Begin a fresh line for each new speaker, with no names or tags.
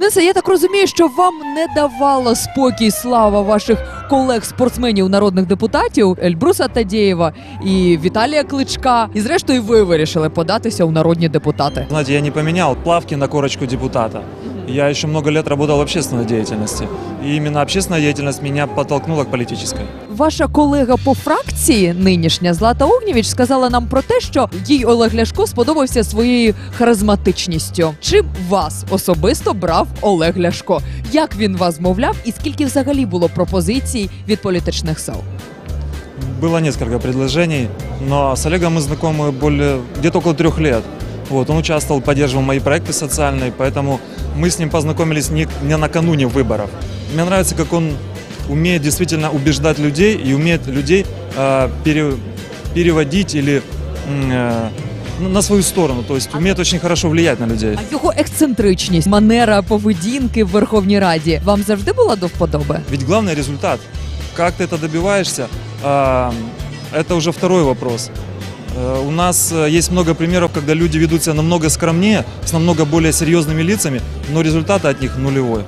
Денсе, я так розумію, що вам не давала спокій слава ваших колег-спортсменів, народних депутатів Ельбруса Тадєєва і Віталія Кличка. І зрештою, ви вирішили податися у народні депутати.
Знаєте, я не поміняв плавки на корочку депутата. Я еще много лет работал в общественной деятельности. И именно общественная деятельность меня подтолкнула к политической.
Ваша колега по фракції, нинішня Злата Огнєвіч, сказала нам про те, що їй Олег Ляшко сподобався своєю харизматичністю. Чим вас особисто брав Олег Ляшко? Як він вас мовляв, і скільки взагалі було пропозицій від політичних сил?
Было несколько предложений, но с Олегом мы знакомы более где-то около трех лет. Вот, он участвовал, поддерживал мои проекты социальные, поэтому мы с ним познакомились не, не накануне выборов. Мне нравится, как он умеет действительно убеждать людей и умеет людей э, пере- переводить или м, э, ну, на свою сторону, то есть умеет очень хорошо влиять на людей.
А його ексцентричність, манера поведінки в Верховній Раді вам завжди була до вподоби?
Ведь главный результат. Как ты это добиваешься, а, это уже второй вопрос. Э, У нас э, есть много примеров, когда люди ведут себя намного скромнее, с намного более серьезными лицами, но результат от них нулевой.